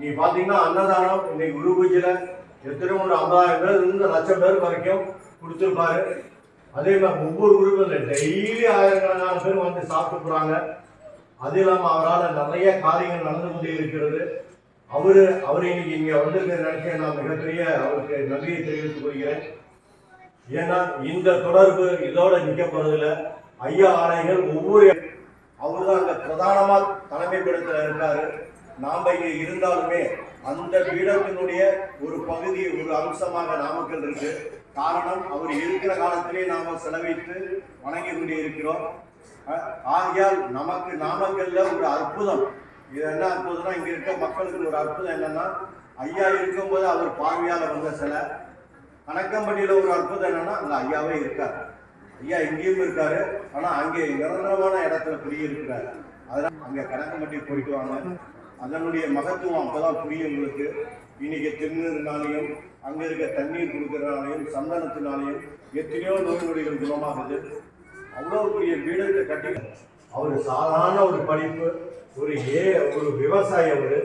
நீ பார்த்தீங்கன்னா அன்னதானம் இன்னைக்கு குரு பூஜையில் எத்தனையோ ஒரு ஐம்பதாயிரம் பேர் இருந்து லட்சம் பேர் வரைக்கும் கொடுத்துருப்பாரு. அதே மாதிரி ஒவ்வொரு குருவில் டெய்லி ஆயிரக்கணக்கான பேர் வந்து சாப்பிட்டு போகிறாங்க அது இல்லாமல் அவரால் நிறைய காரியங்கள் நடந்து கொண்டே இருக்கிறது. அவர் அவர் இன்னைக்கு இங்கே வந்து நினைச்சேன் நான் மிகப்பெரிய அவருக்கு நன்றியை தெரிவித்துக் கொள்கிறேன். ஏன்னா இந்த தொடர்பு இதோட நிக்க போறதில்ல. ஐயா ஆணைகள் ஒவ்வொரு அவர் தான் அந்த பிரதானமாக தலைமை பீடத்துல இருக்காரு. நாம் இங்கே இருந்தாலுமே அந்த பீடத்தினுடைய ஒரு பகுதி ஒரு அம்சமாக நாமக்கல் இருக்கு. காரணம் அவர் இருக்கிற காலத்திலே நாம செலவிட்டு வணங்கி கொண்டே இருக்கிறோம். ஆகையால் நமக்கு நாமக்கல்ல ஒரு அற்புதம். இது என்ன அற்புதம்னா இங்க இருக்க மக்களுக்கு ஒரு அற்புதம் என்னன்னா ஐயா இருக்கும்போது அவர் பார்வையால வந்த சிலை. கணக்கம்பட்டியில ஒரு அற்புதம் என்னன்னா அங்கே ஐயாவே இருக்கார். ஐயா இங்கேயும் இருக்காரு. ஆனா அங்கே நிரந்தரமான இடத்துல குடியிருக்கிறாரு அதெல்லாம் அங்கே கணக்கம்பட்டி போயிட்டு வாங்க. அதனுடைய மகத்துவம் அப்பதான் புரியும் உங்களுக்கு. இன்னைக்கு திருநீர்னாலையும் அங்க இருக்க தண்ணீர் கொடுக்கறதுனாலையும் சந்தனத்தினாலையும் எத்தனையோ நோய் நொடிகள் குணமாகுது. அவ்வளோ பெரிய வீடத்தை கட்டி அவர் சாதாரண ஒரு படிப்பு ஒரு ஏ ஒரு விவசாயி அவர்.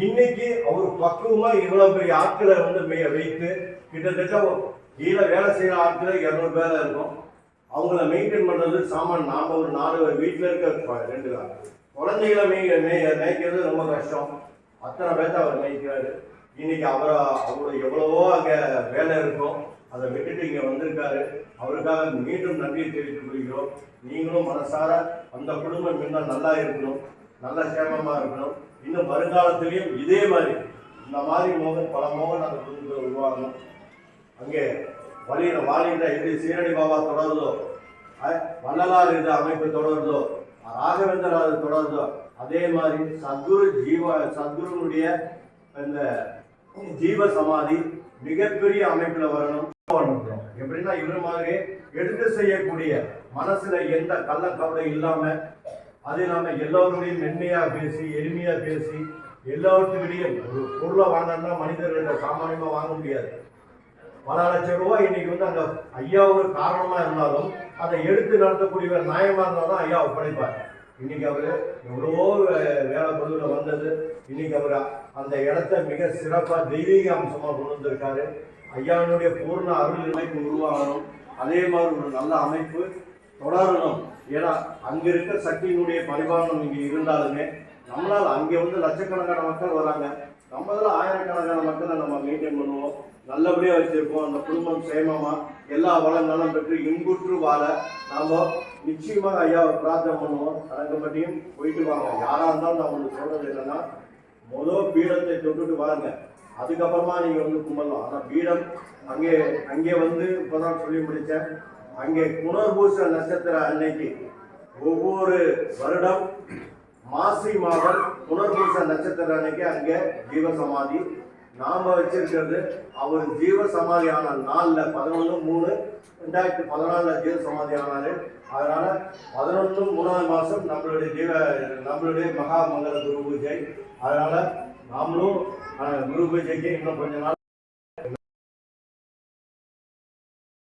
இன்னைக்கு அவர் பக்குவமா இவ்வளவு பெரிய ஆட்களை வந்து மே- வைத்து கிட்டத்தட்ட கீழே வேலை செய்யற ஆட்களை இரநூறு பேரை இருக்கும். அவங்கள மெயின்டைன் பண்றது சாமான் நாம ஒரு நாலு வீட்டில் இருக்க ரெண்டு ஆள். குழந்தைகளை மேய் மேய் மேய்க்கிறது ரொம்ப கஷ்டம். அத்தனை பேர்த்த அவர் மேய்க்கிறாரு. இன்னைக்கு அவரை அவரோட எவ்வளவோ அங்கே வேலை இருக்கும். அதை விட்டுட்டு இங்கே வந்திருக்காரு. அவருக்காக மீண்டும் நன்றியை தெரிவித்துக் கொள்கிறோம். நீங்களும் மனசார அந்த குடும்பம் இன்னும் நல்லா இருக்கணும். நல்ல சேமமாக இருக்கணும். இன்னும் வருங்காலத்திலையும் இதே மாதிரி இந்த மாதிரி மோகன் பல மோகன் அந்த குடும்பத்தில் உருவாகணும். அங்கே வழியில் வாலின்ற எப்படி சீரடி பாபா தொடருதோ? வள்ளலார் இது அமைப்பு தொடருதோ? ராகவேந்தர் அது தொடர்ந்தோ அதே மாதிரி சத்குரு ஜீவ சத்குருனுடைய இந்த ஜீவ சமாதி மிகப்பெரிய அமைப்பில் வரணும். எப்படின்னா இவர் மாதிரி எடுத்து செய்யக்கூடிய மனசுல எந்த கள்ள கவலை இல்லாம அது இல்லாம எல்லோருடையும் மென்மையா பேசி எளிமையா பேசி எல்லாத்துக்கிட்டையும் ஒரு பொருளை வாங்கணும்னா மனிதர்கள்ட்ட சாமானியமா வாங்க முடியாது. பல லட்சம் ரூபாய் இன்னைக்கு வந்து அந்த ஐயாவுக்கு காரணமாக இருந்தாலும் அதை எடுத்து நடத்தக்கூடியவர் இருந்தால் தான் ஐயா ஒப்படைப்பார். இன்னைக்கு அவர் எவ்வளோ வே- வேலை பொருள்ல வந்தது. இன்னைக்கு அவர் அந்த இடத்த மிக சிறப்பாக தெய்வீக அம்சமாக கொண்டு வந்திருக்காரு. ஐயாவினுடைய பூர்ண அருள் அமைப்பு உருவாகணும். அதே மாதிரி ஒரு நல்ல அமைப்பு தொடரணும். ஏன்னா அங்கே இருக்க சக்தியினுடைய பரிபாலனம் இங்கே இருந்தாலுமே நம்மளால் அங்கே வந்து லட்சக்கணக்கான மக்கள் வராங்க. நம்மளால ஆயிரக்கணக்கான மக்களை நம்ம மெயின்டைன் பண்ணுவோம். நல்லபடியா வச்சிருப்போம். அந்த குடும்பம் சேமமா எல்லா வளங்களும் பெற்று இன்புற்று வாழ நாம நிச்சயமாக ஐயாவை பிரார்த்தனை பண்ணுவோம். கணக்கப்பட்டியும் போயிட்டு வாங்க. யாரா இருந்தாலும் நான் உங்களுக்கு சொல்றது என்னன்னா முதல் பீடத்தை தொட்டுட்டு வாங்க அதுக்கப்புறமா நீங்க வந்து கும்பலாம் ஆனா பீடம் அங்கே அங்கே வந்து இப்பதான் சொல்லி முடிச்சேன். அங்கே புனர்பூச நட்சத்திர அன்னைக்கு ஒவ்வொரு வருடம் மாசி மாதம் புனர்பூச நட்சத்திர அன்னைக்கு அங்கே ஜீவசமாதி. நாம வச்சிருக்கிறது அவர் ஜீவ சமாதி ஆன நாள்ல பதினொன்று மூணு ரெண்டாயிரத்தி பதினாலுல ஜீவ சமாதி ஆனாரு அதனால பதினொன்று மூணாவது மாசம் நம்மளுடைய ஜீவ நம்மளுடைய மகா மங்கள குரு பூஜை. அதனால நாமளும் குரு பூஜைக்கு இன்னும் கொஞ்ச நாள்